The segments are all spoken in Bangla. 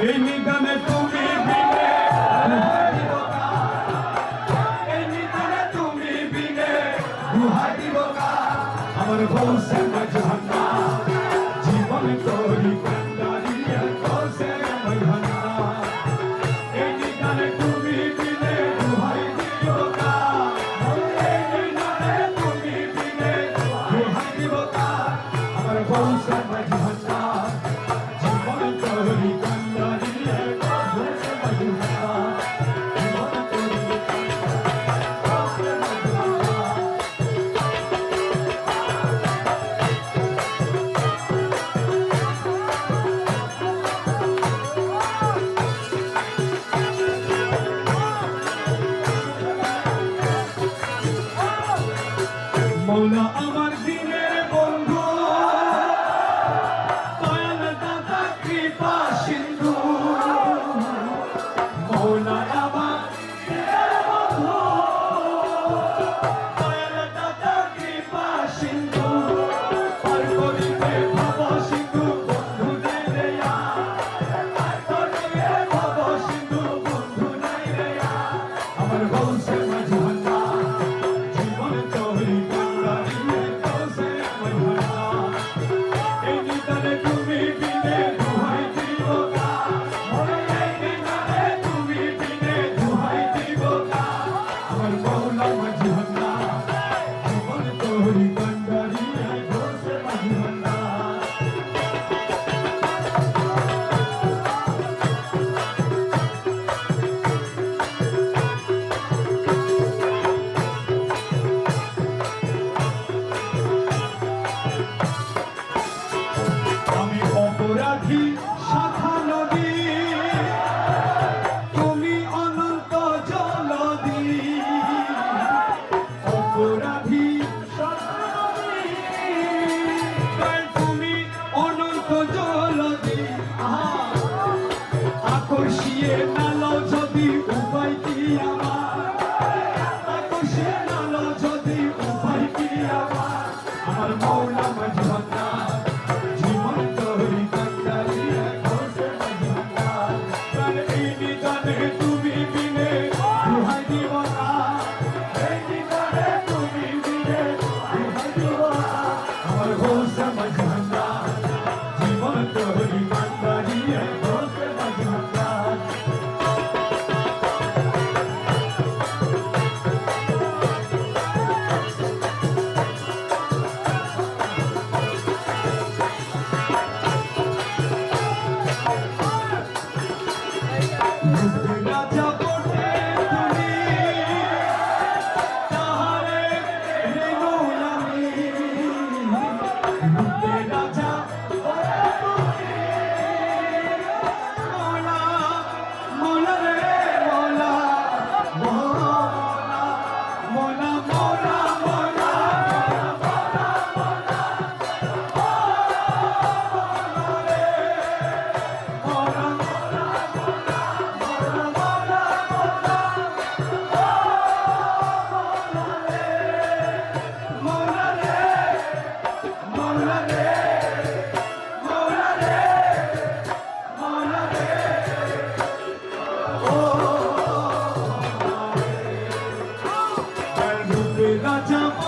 এই নিদানে তুমি বিনে এই নিদানে তুমি বিনে আমার বংশের মাঝে ভোলা আমার দিনের বন্ধু। দয়াল দাদা কৃপা, সিন্ধু। ভোলা আমার দিনের বন্ধু। দয়াল দাদা কৃপা, সিন্ধু। পার করিতে ভব সিন্ধু বন্ধু নাই রে পার করিতে ভব সিন্ধু বন্ধু নাই রে আমার বংশের Sudha Bhi got time for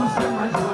Vamos ser mais um.